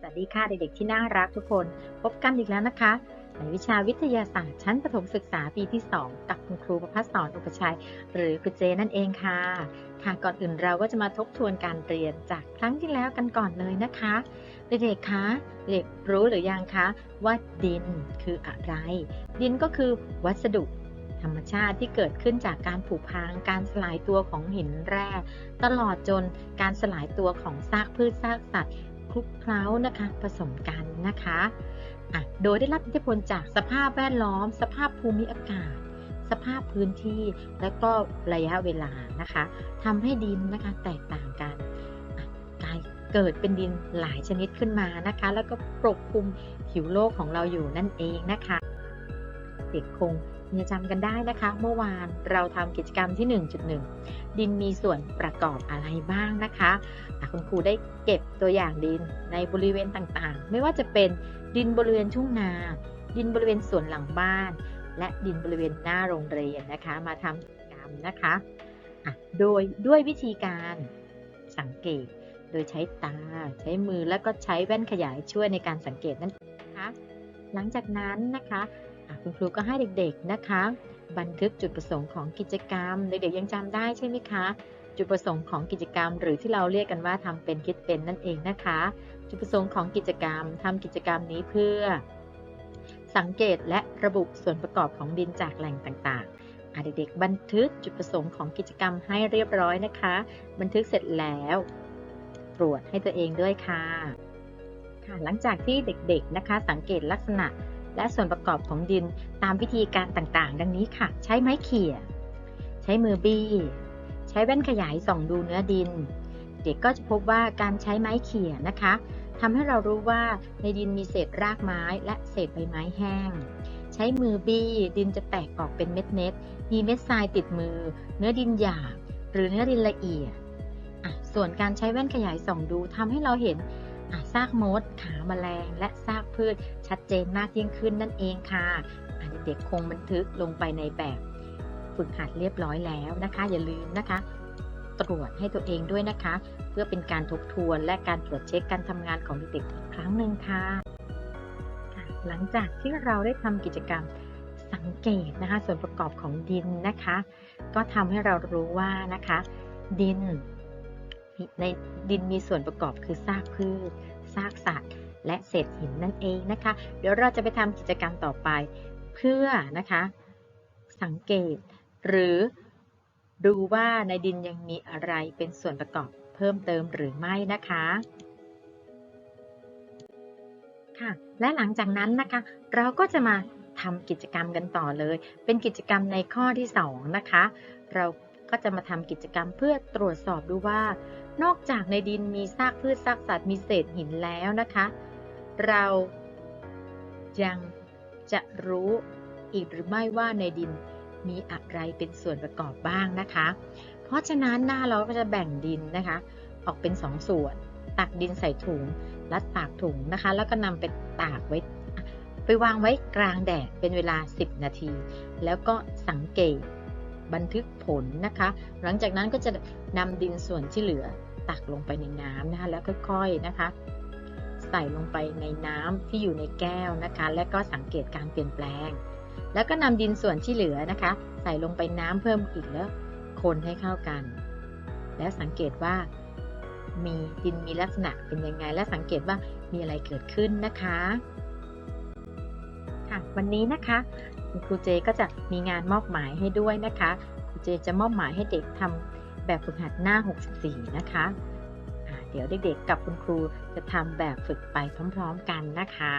สวัสดีค่ะเด็กๆที่น่ารักทุกคน พบกันอีกแล้วนะคะ ในวิชาวิทยาศาสตร์ชั้นประถมศึกษาปีที่ 2 กับคุณครูประพัฒสอนอุปชัย หรือครูเจนั่นเองค่ะค่ะก่อนอื่นเราก็จะมาทบทวนการเรียนจากครั้งที่แล้วกันก่อนเลยนะคะ เด็กๆ คะ เด็กรู้หรือยังคะ ว่าดินคืออะไร ดินก็คือวัสดุธรรมชาติที่เกิดขึ้นจากการผุพัง การสลายตัวของหินแร่ ตลอดจนการสลายตัวของซากพืชซากสัตว์คลุกเคล้านะคะ ผสมกันนะคะะโดยได้รับอิทธิพลจากสภาพแวดล้อม สภาพภูมิอากาศ สภาพพื้นที่ และก็ระยะเวลานะคะทำให้ดินนะคะแตกต่างกัน เกิดเป็นดินหลายชนิดขึ้นมานะคะ แล้วก็ปกคลุมผิวโลกของเราอยู่นั่นเองนะคะ เด็กคงยังจำกันได้นะคะ เมื่อวานเราทำกิจกรรมที่ 1.1 ดินมีส่วนประกอบอะไรบ้างนะคะคุณครูได้เก็บตัวอย่างดินในบริเวณต่างๆ ไม่ว่าจะเป็นดินบริเวณทุ่งนา ดินบริเวณสวนหลังบ้าน และดินบริเวณหน้าโรงเรียนนะคะ มาทำกิจกรรมนะคะะโดยด้วยวิธีการสังเกต โดยใช้ตา ใช้มือแล้วก็ใช้แว่นขยายช่วยในการสังเกตนั่นเองนะคะ หลังจากนั้นนะคะคุณครูก็ให้เด็กๆนะคะ บันทึกจุดประสงค์ของกิจกรรม เด็กๆยังจำได้ใช่ไหมคะ จุดประสงค์ของกิจกรรม หรือที่เราเรียกกันว่าทำเป็นคิดเป็นนั่นเองนะคะ จุดประสงค์ของกิจกรรมทำกิจกรรมนี้เพื่อ สังเกตและระบุส่วนประกอบของดินจากแหล่งต่างๆเด็กๆบันทึกจุดประสงค์ของกิจกรรมให้เรียบร้อยนะคะ บันทึกเสร็จแล้ว ตรวจให้ตัวเองด้วยค่ะค่ะ หลังจากที่เด็กๆนะคะ สังเกตลักษณะและส่วนประกอบของดินตามวิธีการต่างๆ ดังนี้ค่ะ ใช้ไม้เขี่ย ใช้มือบี้ ใช้แว่นขยายส่องดูเนื้อดิน เด็กก็จะพบว่าการใช้ไม้เขี่ยนะคะทำให้เรารู้ว่าในดินมีเศษรากไม้และเศษใบไม้แห้ง ใช้มือบี้ดินจะแตกออกเป็นเม็ดเม็ดๆมีเม็ดทรายติดมือ เนื้อดินหยาบหรือเนื้อดินละเอียด ส่วนการใช้แว่นขยายส่องดูทำให้เราเห็นซากมด ขาแมลง และซากพืชชัดเจนมากยิ่งขึ้นนั่นเองค่ะอะเด็กๆคงบันทึกลงไปในแบบฝึกหัดเรียบร้อยแล้วนะคะ อย่าลืมนะคะ ตรวจให้ตัวเองด้วยนะคะ เพื่อเป็นการทบทวนและการตรวจเช็คการทำงานของเด็กๆอีกครั้งหนึ่งค่ะค่ะหลังจากที่เราได้ทำกิจกรรมสังเกตนะคะ ส่วนประกอบของดินนะคะ ก็ทำให้เรารู้ว่านะคะ ดิน ในดินมีส่วนประกอบคือซากพืช ซากสัตว์ และเศษหินนั่นเองนะคะ เดี๋ยวเราจะไปทำกิจกรรมต่อไปเพื่อนะคะ สังเกต หรือดูว่าในดินยังมีอะไรเป็นส่วนประกอบเพิ่มเติมหรือไม่นะคะค่ะและหลังจากนั้นนะคะ เราก็จะมาทำกิจกรรมกันต่อเลย เป็นกิจกรรมในข้อที่ 2 นะคะ เราก็จะมาทำกิจกรรมเพื่อตรวจสอบดูว่า นอกจากในดินมีซากพืชซากสัตว์มีเศษหินแล้วนะคะ เรายังจะรู้อีกหรือไม่ว่าในดินมีอะไรเป็นส่วนประกอบบ้างนะคะ เพราะฉะนั้นหน้าเราก็จะแบ่งดินนะคะ ออกเป็น2สส่วน ตักดินใส่ถุงและตากถุงนะคะ แล้วก็นำไปตากไว้ ไปวางไว้กลางแดดเป็นเวลา 10 นาที แล้วก็สังเกตบันทึกผลนะคะ หลังจากนั้นก็จะนำดินส่วนที่เหลือ ตักลงไปในน้ำนะคะแล้วค่อยๆนะคะ ใส่ลงไปในน้ำที่อยู่ในแก้วนะคะ และก็สังเกตการเปลี่ยนแปลง แล้วก็นำดินส่วนที่เหลือนะคะ ใส่ลงไปน้ำเพิ่มอีกแล้วคนให้เข้ากัน แล้วสังเกตว่ามีดินมีลักษณะเป็นยังไง และสังเกตว่ามีอะไรเกิดขึ้นนะคะค่ะวันนี้นะคะครูเจก็จะมีงานมอบหมายให้ด้วยนะคะครูเจจะมอบหมายให้เด็กทำ แบบฝึกหัดหน้า 64 นะคะอ่าเดี๋ยวเด็กๆกับคุณครูจะทำแบบฝึกไปพร้อมๆกันนะคะ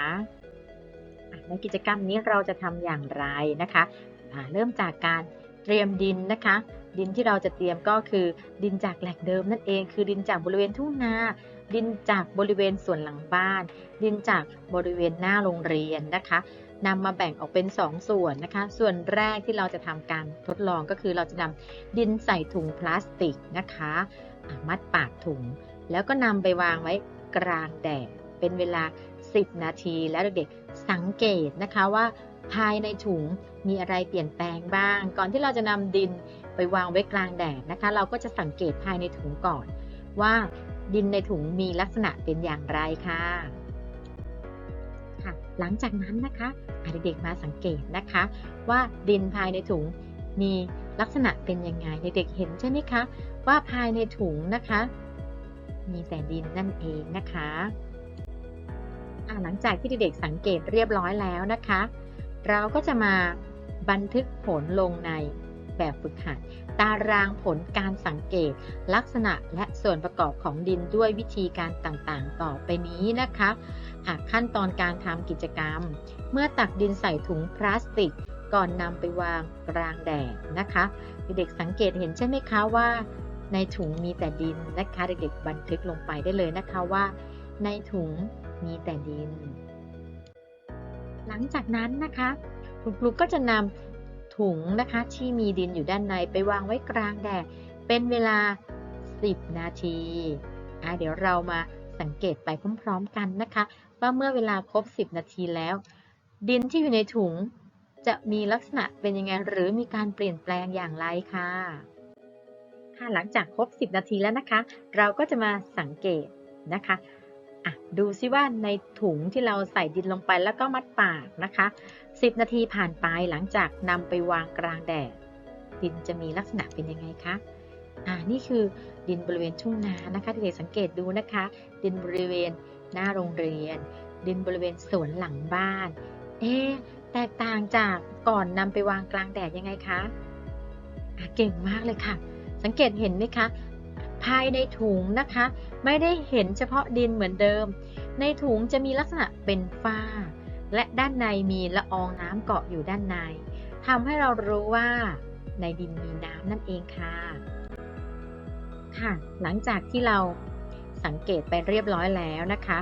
ในกิจกรรมนี้เราจะทำอย่างไรนะคะอ่าเริ่มจากการเตรียมดินนะคะ ดินที่เราจะเตรียมก็คือดินจากแหล่งเดิมนั่นเอง คือดินจากบริเวณทุ่งนา ดินจากบริเวณส่วนหลังบ้าน ดินจากบริเวณหน้าโรงเรียนนะคะ นำมาแบ่งออกเป็น 2 ส่วนนะคะ ส่วนแรกที่เราจะทำการทดลองก็คือเราจะนำดินใส่ถุงพลาสติกนะคะอะมัดปากถุง แล้วก็นำไปวางไว้กลางแดดเป็นเวลา 10 นาทีแล้วเด็กๆสังเกตนะคะว่า ภายในถุงมีอะไรเปลี่ยนแปลงบ้าง ก่อนที่เราจะนำดินไปวางไว้กลางแดดนะคะ เราก็จะสังเกตภายในถุงก่อน ว่าดินในถุงมีลักษณะเป็นอย่างไรคะค่ะ หลังจากนั้นนะคะเด็กๆมาสังเกตนะคะ ว่าดินภายในถุงมีลักษณะเป็นยังไงเด็กๆเห็นใช่ไหมคะ ว่าภายในถุงนะคะ มีแต่ดินนั่นเองนะคะหลังจากที่เด็กๆสังเกตเรียบร้อยแล้วนะคะ เราก็จะมาบันทึกผลลงใน แบบฝึกหัด ตารางผลการสังเกต ลักษณะและส่วนประกอบของดินด้วยวิธีการต่างๆ ต่อไปนี้นะคะขั้นตอนการทำกิจกรรม เมื่อตักดินใส่ถุงพลาสติก ก่อนนำไปวางกลางแดดนะคะเด็กๆสังเกตเห็นใช่ไหมคะว่า ในถุงมีแต่ดินนะคะเด็กๆบันทึกลงไปได้เลยนะคะว่า ในถุงมีแต่ดิน หลังจากนั้นนะคะ คุณครูก็จะนำ ถุงนะคะที่มีดินอยู่ด้านในไปวางไว้กลางแดดเป็นเวลา 10 นาทีะเดี๋ยวเรามาสังเกตไปพร้อมๆกันนะคะ ว่าเมื่อเวลาครบ 10 นาทีแล้ว ดินที่อยู่ในถุงจะมีลักษณะเป็นยังไงหรือมีการเปลี่ยนแปลงอย่างไรค่ะค่ะหลังจากครบ 10 นาทีแล้วนะคะ เราก็จะมาสังเกตนะคะ อะดูซิว่าในถุงที่เราใส่ดินลงไปแล้วก็มัดปากนะคะ 10 นาทีผ่านไปหลังจากนำไปวางกลางแดด ดินจะมีลักษณะเป็นยังไงคะอ่านี่คือดินบริเวณทุ่งนานะคะเด็กๆสังเกตดูนะคะ ดินบริเวณหน้าโรงเรียน ดินบริเวณสวนหลังบ้าน เอ๊แตกต่างจากก่อนนำไปวางกลางแดดยังไงคะะเก่งมากเลยค่ะ สังเกตเห็นไหมคะ ภายในถุงนะคะ ไม่ได้เห็นเฉพาะดินเหมือนเดิม ในถุงจะมีลักษณะเป็นฝ้า และด้านในมีละอองน้ำเกาะอยู่ด้านในทำให้เรารู้ว่าในดินมีน้ำนั่นเองค่ะ ค่ะ หลังจากที่เราสังเกตไปเรียบร้อยแล้วนะคะ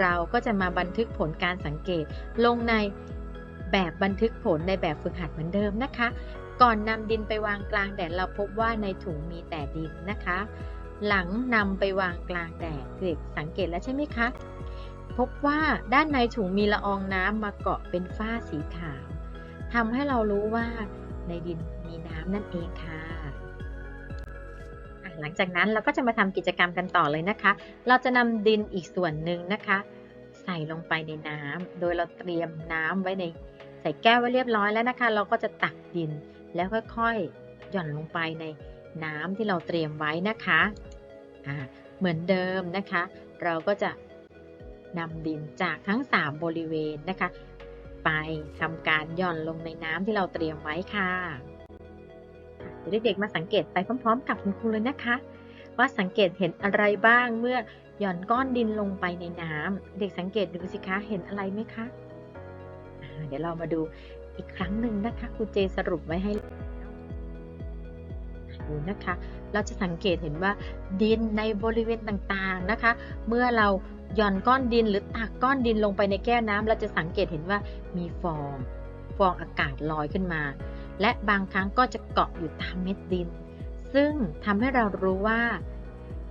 เราก็จะมาบันทึกผลการสังเกตลงในแบบบันทึกผลในแบบฝึกหัดเหมือนเดิมนะคะ ก่อนนำดินไปวางกลางแดดเราพบว่าในถุงมีแต่ดินนะคะ หลังนำไปวางกลางแดดเด็กสังเกตแล้วใช่ไหมคะ พบว่าด้านในถุงมีละอองน้ำมาเกาะเป็นฝ้าสีขาวทำให้เรารู้ว่าในดินมีน้ำนั่นเองค่ะหลังจากนั้นเราก็จะมาทำกิจกรรมกันต่อเลยนะคะ เราจะนำดินอีกส่วนหนึ่งนะคะ ใส่ลงไปในน้ำโดยเราเตรียมน้ำไว้ในใส่แก้วไว้เรียบร้อยแล้วนะคะ เราก็จะตักดิน แล้วค่อยๆ หย่อนลงไปในน้ำที่เราเตรียมไว้นะคะเหมือนเดิมนะคะ เราก็จะนำดินจากทั้ง 3 บริเวณนะคะ ไปทำการหย่อนลงในน้ำที่เราเตรียมไว้ค่ะเดี๋ยวเด็กๆมาสังเกตไปพร้อม ๆ กับคุณครูเลยนะคะ ว่าสังเกตเห็นอะไรบ้างเมื่อหย่อนก้อนดินลงไปในน้ำเด็กสังเกตดูสิคะเห็นอะไรไหมคะเดี๋ยวเรามาดู อีกครั้งหนึ่งนะคะครูเจสรุปไว้ให้ดูนะคะ เราจะสังเกตเห็นว่าดินในบริเวณต่างๆนะคะ เมื่อเราหย่อนก้อนดินหรือตักก้อนดินลงไปในแก้วน้ำเราจะสังเกตเห็นว่ามีฟอง ฟองอากาศลอยขึ้นมา และบางครั้งก็จะเกาะอยู่ตามเม็ดดิน ซึ่งทำให้เรารู้ว่า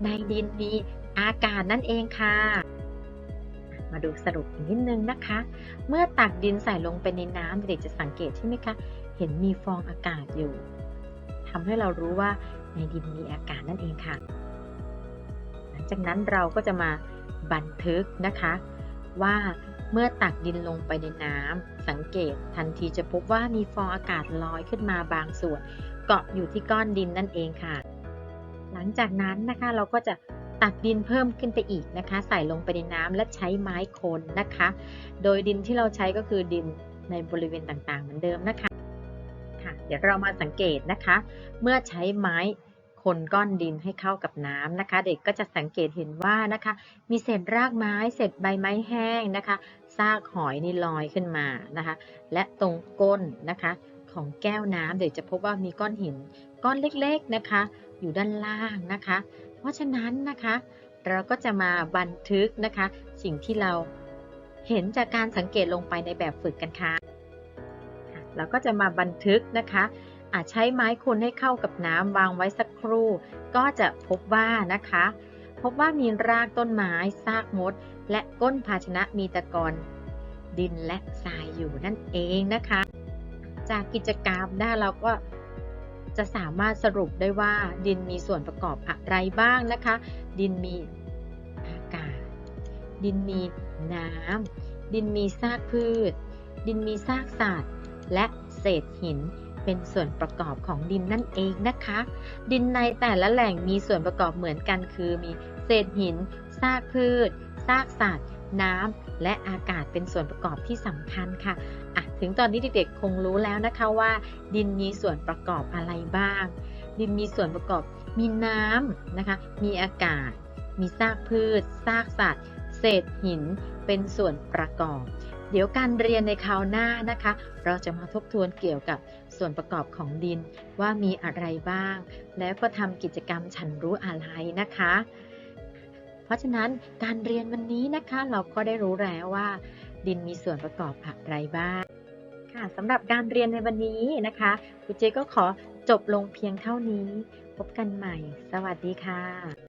ในดินมีอากาศนั่นเองค่ะ ดูสรุปอีกนิดนึงนะคะ เมื่อตักดินใส่ลงไปในน้ำเด็กจะสังเกตใช่ไหมคะ เห็นมีฟองอากาศอยู่ทำให้เรารู้ว่าในดินมีอากาศนั่นเองค่ะ หลังจากนั้นเราก็จะมาบันทึกนะคะ ว่าเมื่อตักดินลงไปในน้ำสังเกตทันทีจะพบว่ามีฟองอากาศลอยขึ้นมาบางส่วน เกาะอยู่ที่ก้อนดินนั่นเองค่ะ หลังจากนั้นนะคะเราก็จะ ตักดินเพิ่มขึ้นไปอีกนะคะ ใส่ลงไปในน้ำและใช้ไม้คนนะคะ โดยดินที่เราใช้ก็คือดินในบริเวณต่างๆ เหมือนเดิมนะคะค่ะเดี๋ยวเรามาสังเกตนะคะ เมื่อใช้ไม้คนก้อนดินให้เข้ากับน้ำนะคะ เด็กก็จะสังเกตเห็นว่านะคะ มีเศษรากไม้เศษใบไม้แห้งนะคะซากหอยนี่ลอยขึ้นมานะคะ และตรงก้นนะคะของแก้วน้ำเด็กจะพบว่ามีก้อนหินก้อนเล็กๆนะคะ อยู่ด้านล่างนะคะ เพราะฉะนั้นนะคะ เราก็จะมาบันทึกนะคะ สิ่งที่เราเห็นจากการสังเกตลงไปในแบบฝึกกันค่ะ เราก็จะมาบันทึกนะคะ อาจใช้ไม้คนให้เข้ากับน้ำวางไว้สักครู่ ก็จะพบว่านะคะ พบว่ามีรากต้นไม้ซากมด และก้นภาชนะมีตะกอนดินและทรายอยู่นั่นเองนะคะ จากกิจกรรมนะเราก็ จะสามารถสรุปได้ว่าดินมีส่วนประกอบอะไรบ้างนะคะ ดินมีอากาศ ดินมีน้ำดินมีซากพืช ดินมีซากสัตว์ และเศษหินเป็นส่วนประกอบของดินนั่นเองนะคะ ดินในแต่ละแหล่งมีส่วนประกอบเหมือนกันคือมีเศษหิน ซากพืช ซากสัตว์ น้ำและอากาศเป็นส่วนประกอบที่สำคัญค่ะอะ ถึงตอนนี้เด็กๆคงรู้แล้วนะคะว่า ดินมีส่วนประกอบอะไรบ้าง ดินมีส่วนประกอบมีน้ำนะคะ มีอากาศ มีซากพืช ซากสัตว์ เศษหิน เป็นส่วนประกอบ เดี๋ยวการเรียนในคราวหน้านะคะ เราจะมาทบทวนเกี่ยวกับส่วนประกอบของดินว่ามีอะไรบ้าง แล้วก็ทำกิจกรรมฉันรู้อะไรนะคะ ราะฉะนั้นการเรียนวันนี้นะคะ เราก็ได้รู้แล้วว่า ดินมีส่วนประกอบอะไรบ้างค่ะสำหรับการเรียนในวันนี้นะคะครูเจก็ขอจบลงเพียงเท่านี้ พบกันใหม่ สวัสดีค่ะ